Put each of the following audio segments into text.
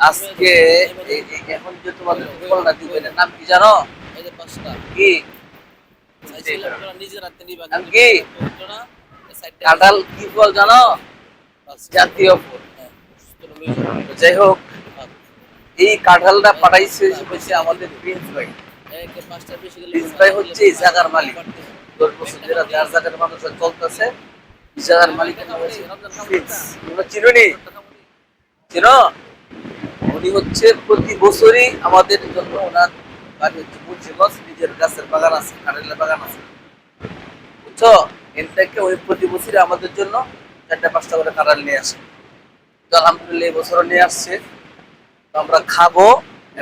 আজকে এখন যে তোমাদের ফলটা দিবে নাম কি জানো? কি? কাঁঠাল ফল জানো? জাতীয় ফল। হ্যাঁ, তোরা লয়ে যাও। তো যাই হোক এই কাঁঠালটা পাঠাইছে হচ্ছে আমাদের প্রিন্স ভাই। একে পাঁচটা বেশি গেলে প্রিন্স ভাই হচ্ছে এই জায়গার মালিক। দশ বছর ধরে যার জায়গার মানুষ চলতেছে জায়গার মালিক প্রিন্স। তোমরা চিনো নি? চিনো? উনি হচ্ছে প্রতি বছরই আমাদের জন্য ওনার বাড়ি হচ্ছে মুন্সিগঞ্জ নিজের গাছের বাগান আছে কাঁঠালের বাগান আছে। বুঝছ? এর উনি প্রতি বছরই আমাদের জন্য চারটা, পাঁচটা করে কাঁঠাল নিয়ে আসে। তো আলহামদুলিল্লাহ এই বছরও নিয়ে আসছে। তো আমরা খাব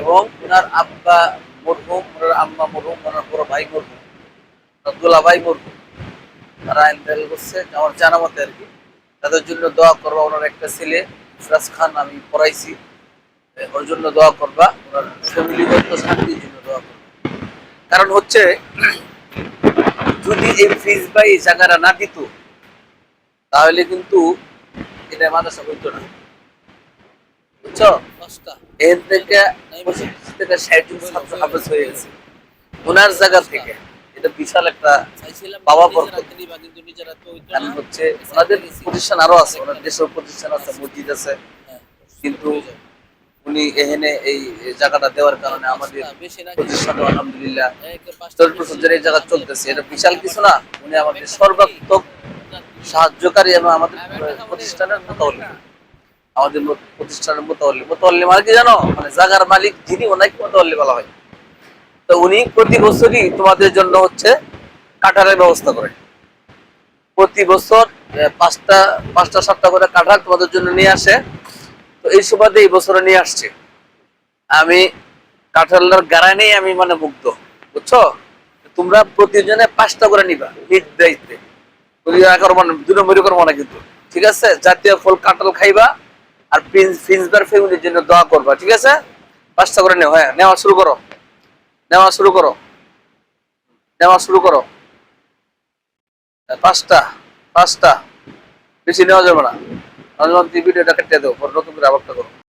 এবং ওনার আব্বা মরহুম, ওনার আম্মা মরহুম, ওনার বড় ভাই মরহুম দোলা ভাই মরহুম, তারা ইন্টারভিউ করছে। আমার জানা মতে আর কি, তাদের জন্য দোয়া করব ওনার একটা ছেলে ইফরাজ খান, আমি পড়াইছি। ওর জন্য দোয়া করবা ওনার ফ্যামিলিগত শান্তির জন্য দোয়া করবা। কারণ হচ্ছে যদি এই ফিজ বা এই জায়গাটা না দিত তাহলে কিন্তু এটা মাদ্রাসা হইতো না। বুঝছ? এর থেকে থেকে ষাট জন ছাত্র হাফেজ হয়ে গেছে। ওনার জায়গা থেকে। এটা বিশাল একটা বাবা কারণ হচ্ছে ওনাদের প্রতিষ্ঠান আরও আছে ওনার দেশের প্রতিষ্ঠান আছে মসজিদ আছে। হ্যাঁ, কিন্তু। উনি এখানে এই জায়গাটা দেওয়ার কারণে আমাদের পাঁচটা, বেশি না আলহামদুলিল্লাহ। চল্লিশ বছর এই জায়গা চলতেছে। এটা বিশাল কিছু না উনি আমাদের সর্বাত্মক সাহায্যকারী এবং আমাদের প্রতিষ্ঠানের মোতাবলি। আমাদের প্রতিষ্ঠানের মোতাবলি। মোতাবলি মানে কি জানো? মানে জায়গার মালিক যিনি ওনাকে মোতাবলি বলা হয়। তো উনি প্রতি বছরই তোমাদের জন্য হচ্ছে কাটারের ব্যবস্থা করে। প্রতি বছর পাঁচটা পাঁচটা সাতটা করে কাঠার তোমাদের জন্য নিয়ে আসে। তো এই সুবাদে এই বছরে নিয়ে আসছে। আমি কাঁঠালের গাড়াই আমি মানে মুগ্ধ, বুঝছ? তোমরা প্রতিজনে পাঁচটা করে নিবা দায়িত্বে ঠিক আছে? জাতীয় ফল খাইবা আর ফিন্সবার ফ্যামিলির জন্য দোয়া করবা, ঠিক আছে? পাঁচটা করে নেও হ্যাঁ নেওয়া শুরু করো। নেওয়া শুরু করো। নেওয়া শুরু করো। পাঁচটা পাঁচটা। বেশি নেওয়া যাবে না। ভিডিওটা কেটে দেবো পরে নতুন করে আবার করো।